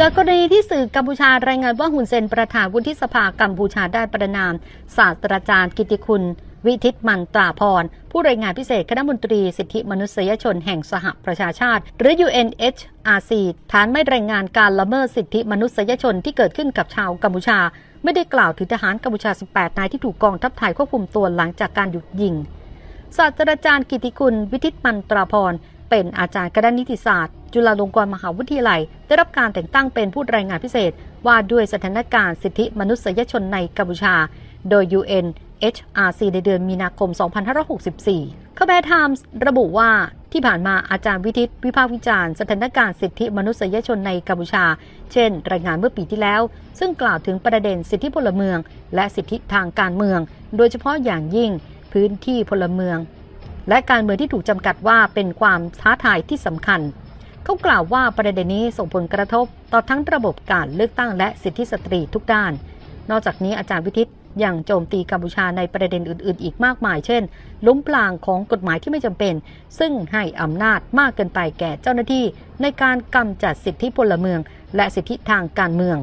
จากกรณีที่สื่อกัมพูชารายงานว่าฮุนเซนประธานวุฒิสภากัมพูชาได้ประนาม ศาสตราจารย์กิติคุณ วิทิตมันตราพร ผู้รายงานพิเศษคณะมนตรีสิทธิมนุษยชนแห่งสหประชาชาติ หรือ UNHRC ฐานไม่รายงานการละเมิดสิทธิมนุษยชนที่เกิดขึ้นกับชาวกัมพูชา ไม่ได้กล่าวถึงทหารกัมพูชา 18 นายที่ถูกกองทัพไทยควบคุมตัวหลังจากการหยุดยิงศาสตราจารย์กิติคุณ วิทิตมันตราพร เป็นอาจารย์คณะนิติศาสตร์ จุฬาลงกรณ์มหาวิทยาลัย ได้รับการแต่งตั้งเป็นผู้รายงานพิเศษ ว่าด้วยสถานการณ์สิทธิมนุษยชนในกัมพูชา โดย UN HRC ในเดือนมีนาคม 2564คาแบร์ไทมส์ระบุว่าที่ผ่านมาอาจารย์วิทิต วิพากษ์วิจารณ์สถานการณ์สิทธิมนุษยชนในกัมพูชา เช่น รายงานเมื่อปีที่แล้ว ซึ่งกล่าวถึงประเด็นสิทธิพลเมือง และสิทธิทางการเมือง โดยเฉพาะอย่างยิ่งพื้นที่พลเมือง และการเมืองที่ถูกจำกัดว่าเป็นความท้าทายที่สำคัญ เขากล่าวว่าประเด็นนี้ส่งผลกระทบต่อทั้งระบบการเลือกตั้งและสิทธิสตรีทุกด้าน นอกจากนี้อาจารย์วิทิตยังโจมตีกัมพูชาในประเด็นอื่น ๆ อีกมากมาย เช่น ล้มปลางของกฎหมายที่ไม่จำเป็น ซึ่งให้อำนาจมากเกินไปแก่เจ้าหน้าที่ ในการกำจัดสิทธิพลเมือง และสิทธิทางการเมือง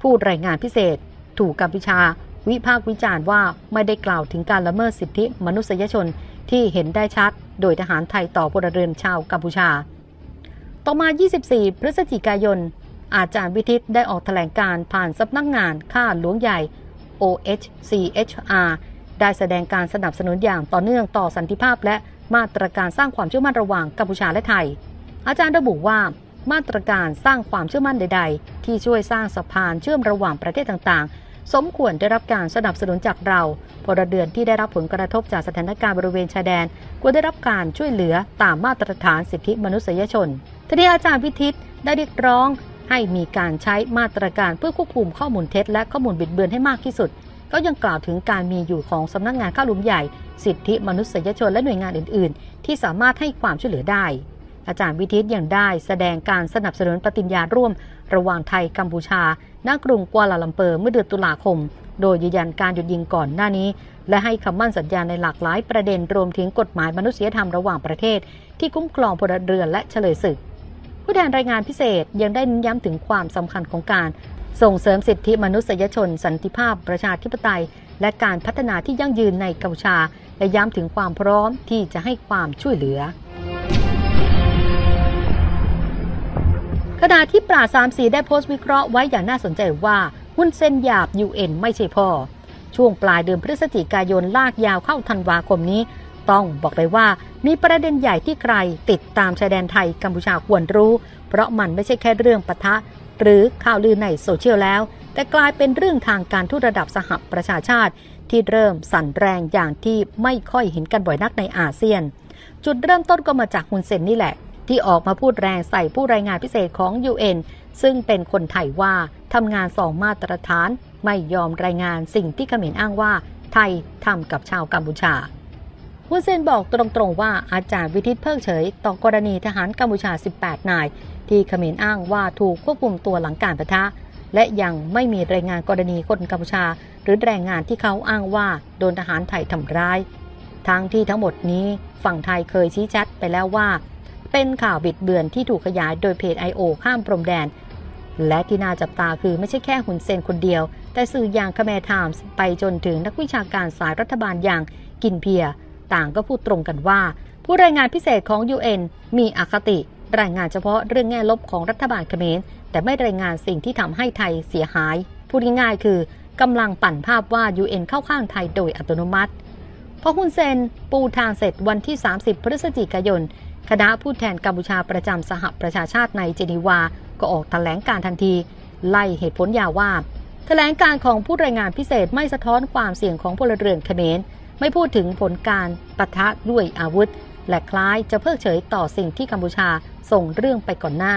ผู้รายงานพิเศษ ถูกกัมพูชา วิพากษ์วิจารณ์ว่าไม่ได้กล่าวถึงการละเมิดสิทธิมนุษยชน ที่เห็นได้ชัด โดยทหารไทยต่อพลเรือนชาวกัมพูชา ต่อมา 24 พฤศจิกายน อาจารย์วิทิตได้ออกแถลงการผ่านสำนักงานข้าหลวงใหญ่ OHCHR ได้แสดงการสนับสนุนอย่างต่อเนื่องต่อสันติภาพ และมาตรการสร้างความเชื่อมั่นระหว่างกัมพูชาและไทย อาจารย์ระบุว่ามาตรการสร้างความเชื่อมั่นใด ๆ ที่ช่วยสร้างสะพานเชื่อมระหว่างประเทศต่างๆ สมควรได้รับการสนับสนุนจากเราพลเรือนที่ได้รับผลกระทบจากสถานการณ์บริเวณชายแดนควรได้รับการช่วยเหลือตามมาตรฐานสิทธิมนุษยชนทีนี้อาจารย์วิทิตได้เรียกร้องให้มีการใช้มาตรการเพื่อควบคุมข้อมูลเท็จ และข้อมูลบิดเบือนให้มากที่สุด ก็ยังกล่าวถึงการมีอยู่ของสำนักงานข้าหลุมใหญ่ สิทธิมนุษยชนและหน่วยงานอื่น ๆ ที่สามารถให้ความช่วยเหลือได้ อาจารย์วิทิตยังได้แสดงการสนับสนุนปฏิญญาร่วม ระหว่างไทยกัมพูชา ณกรุงกัวลาลัมเปอร์เมื่อเดือนตุลาคม โดยยืนยันการหยุดยิงก่อนหน้านี้ และให้คำมั่นสัญญาในหลากหลายประเด็นรวมถึงกฎหมายมนุษยธรรมระหว่างประเทศ ที่คุ้มครองพลเรือนและเฉลยศึก ผู้แทนรายงานพิเศษยังได้เน้นย้ำถึงความสำคัญของการ ส่งเสริมสิทธิมนุษยชน สันติภาพ ประชาธิปไตย และการพัฒนาที่ยั่งยืนในกัมพูชาและย้ำถึงความพร้อมที่จะให้ความช่วยเหลือ ขณะที่ปราสามสีได้โพสต์วิเคราะห์ไว้อย่างน่าสนใจว่าหุ้นเส้นหยาบ UN ไม่ใช่พ่อ ช่วงปลายเดือนพฤศจิกายนลากยาวเข้าธันวาคมนี้ ต้องบอกเลยว่ามีประเด็นใหญ่ที่ใครติดตามชายแดนไทยกัมพูชาควรรู้ เพราะมันไม่ใช่แค่เรื่องปะทะ หรือข่าวลือในโซเชียลแล้ว แต่กลายเป็นเรื่องทางการทูตระดับสหประชาชาติ ที่เริ่มสั่นแรงอย่างที่ไม่ค่อยเห็นกันบ่อยนักในอาเซียน จุดเริ่มต้นก็มาจากฮุนเซนนี่แหละ ที่ออกมาพูดแรงใส่ผู้รายงานพิเศษของ UN ซึ่งเป็นคนไทยว่าทำงานสองมาตรฐาน ไม่ยอมรายงานสิ่งที่เขมรอ้างว่า ไทยทำกับชาวกัมพูชาฮุนเซนบอกตรงๆว่าอาจารย์วิทิตเพิกเฉย ต่อกรณีทหารกัมพูชา 18 นาย ที่เขมรอ้างว่าถูกควบคุมตัวหลังการประทะ และยังไม่มีรายงานกรณีคนกัมพูชา หรือแรงงานที่เขาอ้างว่าโดนทหารไทยทำร้ายทั้งที่ทั้งหมดนี้ฝั่งไทยเคยชี้ชัดไปแล้วว่า เป็นข่าวบิดเบือนที่ถูกขยายโดยเพจ I.O. ข้ามพรมแดน และที่น่าจับตาคือไม่ใช่แค่หุนเซนคนเดียว แต่สื่ออย่างคาเมรไทมส์ไปจนถึงนักวิชาการสายรัฐบาลอย่างกินเพีย ต่างก็พูดตรงกันว่า ผู้รายงานพิเศษของ UN มีอคติ รายงานเฉพาะเรื่องแง่ลบของรัฐบาลเขมรแต่ไม่รายงานสิ่งที่ทำให้ไทยเสียหาย พูดง่ายๆคือกำลังปั่นภาพว่า UN เข้าข้างไทยโดยอัตโนมัติพอฮุนเซนปูทางเสร็จวันที่ 30 พฤศจิกายน คณะผู้แทนกัมพูชาประจำสหประชาชาติในเจนีวา ก็ออกแถลงการทันที ไล่เหตุผลยาวว่า แถลงการของผู้รายงานพิเศษไม่สะท้อนความเสี่ยงของพลเรือนเขมร ไม่พูดถึงผลการปะทะด้วยอาวุธ และคล้ายจะเพิกเฉยต่อสิ่งที่กัมพูชาส่งเรื่องไปก่อนหน้า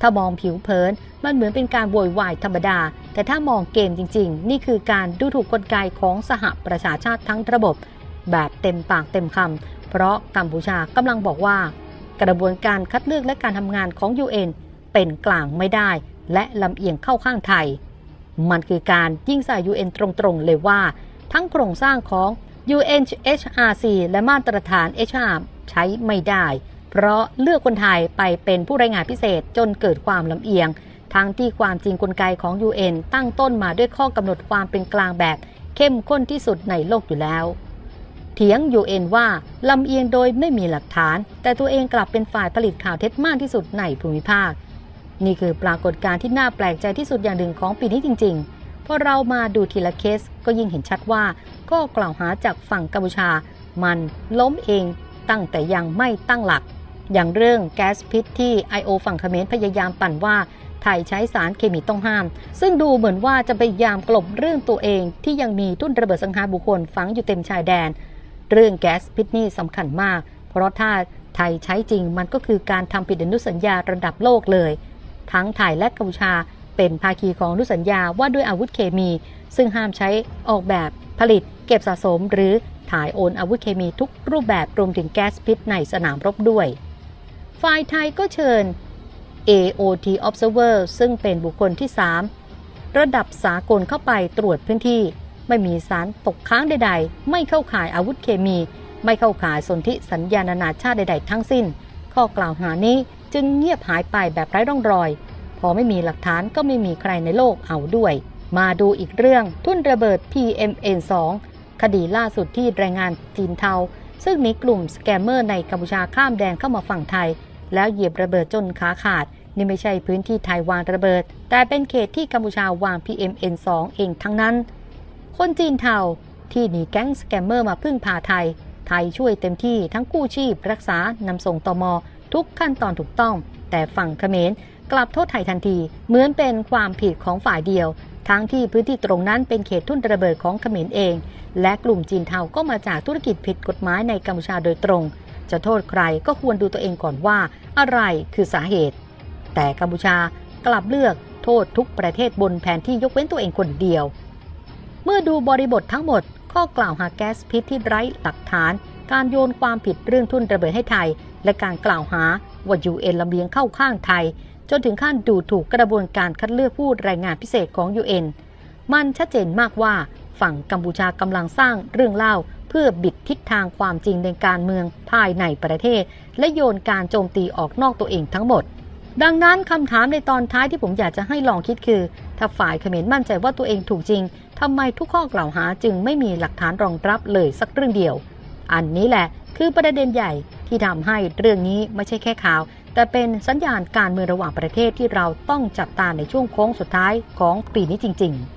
ถ้ามองผิวเผินมันเหมือนเป็นการโวยวายธรรมดา แต่ถ้ามองเกมจริง ๆ นี่คือการดูถูกกลไกของสหประชาชาติทั้งระบบ แบบเต็มปากเต็มคำ เพราะกัมพูชากำลังบอกว่า กระบวนการคัดเลือกและการทำงานของ UN เป็นกลางไม่ได้ และลำเอียงเข้าข้างไทย มันคือการยิ่งใส่ UN ตรงๆ เลยว่า ทั้งโครงสร้างของ UNHRC และมาตรฐาน HR ใช้ไม่ได้ เพราะเลือกคนไทยไปเป็นผู้รายงานพิเศษจนเกิดความลำเอียง ทั้งที่ความจริงกลไกของ UN ตั้งต้นมาด้วยข้อกำหนดความเป็นกลางแบบเข้มข้นที่สุดในโลกอยู่แล้ว เถียง UN ว่าลำเอียงโดยไม่มีหลักฐาน แต่ตัวเองกลับเป็นฝ่ายผลิตข่าวเท็จมากที่สุดในภูมิภาค นี่คือปรากฏการณ์ที่น่าแปลกใจที่สุดอย่างหนึ่งของปีนี้จริงๆพอเรามาดูทีละเคสก็ยิ่งเห็นชัดว่า ก็กล่าวหาจากฝั่งกัมพูชา มันล้มเองตั้งแต่ยังไม่ตั้งหลัก อย่างเรื่องแก๊สพิษที่ I.O. ฝั่งเขมรพยายามปั่นว่าไทยใช้สารเคมีต้องห้าม ซึ่งดูเหมือนว่าจะพยายามกลบเรื่องตัวเองที่ยังมีทุ่นระเบิดสังหารบุคคลฝังอยู่เต็มชายแดน เรื่องแก๊สพิษนี่สำคัญมาก เพราะถ้าไทยใช้จริงมันก็คือการทำผิดอนุสัญญาระดับโลกเลย ทั้งไทยและกัมพูชาเป็นภาคีของอนุสัญญาว่าด้วยอาวุธเคมี ซึ่งห้ามใช้ออกแบบผลิต เก็บสะสม หรือถ่ายโอนอาวุธเคมีทุกรูปแบบรวมถึงแก๊สพิษในสนามรบด้วย ฝ่ายไทยก็เชิญ AOT Observer ซึ่งเป็นบุคคลที่ 3 ระดับสากลเข้าไปตรวจพื้นที่ ไม่มีสารตกค้างใด ๆ ไม่เข้าข่ายอาวุธเคมี ไม่เข้าข่ายสนธิสัญญานานาชาติใด ๆ ทั้งสิ้น ข้อกล่าวหานี้จึงเงียบหายไปแบบไร้ร่องรอย พอไม่มีหลักฐานก็ไม่มีใครในโลกเอาด้วย มาดูอีกเรื่องทุ่นระเบิด PMN2 คดีล่าสุดที่แรงงานจีนเทา ซึ่งมีกลุ่มสแกมเมอร์ในกัมพูชาข้ามแดนเข้ามาฝั่งไทย แล้วเหยียบระเบิดจนขาขาดนี่ไม่ใช่พื้นที่ไทยวางระเบิด แต่เป็นเขตที่กัมพูชาวาง PMN2 เองทั้งนั้น คนจีนเทาที่หนีแก๊งสแกมเมอร์มาพึ่งพาไทย ไทยช่วยเต็มที่ทั้งกู้ชีพ รักษานำส่งตม ทุกขั้นตอนถูกต้อง แต่ฝั่งเขมรกลับโทษไทยทันที เหมือนเป็นความผิดของฝ่ายเดียว ทั้งที่พื้นที่ตรงนั้นเป็นเขตทุ่นระเบิดของเขมรเอง และกลุ่มจีนเทาก็มาจากธุรกิจผิดกฎหมายในกัมพูชาโดยตรง จะโทษใครก็ควรดูตัวเองก่อนว่า อะไรคือสาเหตุ แต่กัมพูชากลับเลือกโทษทุกประเทศบนแผนที่ยกเว้นตัวเองคนเดียว เมื่อดูบริบททั้งหมด ข้อกล่าวหาแก๊สพิษที่ไร้หลักฐาน การโยนความผิดเรื่องทุนระเบิดให้ไทย และการกล่าวหาว่ายูเอ็นลำเลียงเข้าข้างไทย จนถึงขั้นดูถูกกระบวนการคัดเลือกผู้รายงานพิเศษของ UN มันชัดเจนมากว่าฝั่งกัมพูชากำลังสร้างเรื่องเล่า เพื่อบิดทิศทางความจริงในการเมืองภายในประเทศ และโยนการโจมตีออกนอกตัวเองทั้งหมด ดังนั้นคำถามในตอนท้ายที่ผมอยากจะให้ลองคิดคือ ถ้าฝ่ายเขมรมั่นใจว่าตัวเองถูกจริง ทำไมทุกข้อกล่าวหาจึงไม่มีหลักฐานรองรับเลยสักเรื่องเดียว อันนี้แหละคือประเด็นใหญ่ที่ทำให้เรื่องนี้ไม่ใช่แค่ข่าว แต่เป็นสัญญาณการเมืองระหว่างประเทศที่เราต้องจับตาในช่วงโค้งสุดท้ายของปีนี้จริง ๆ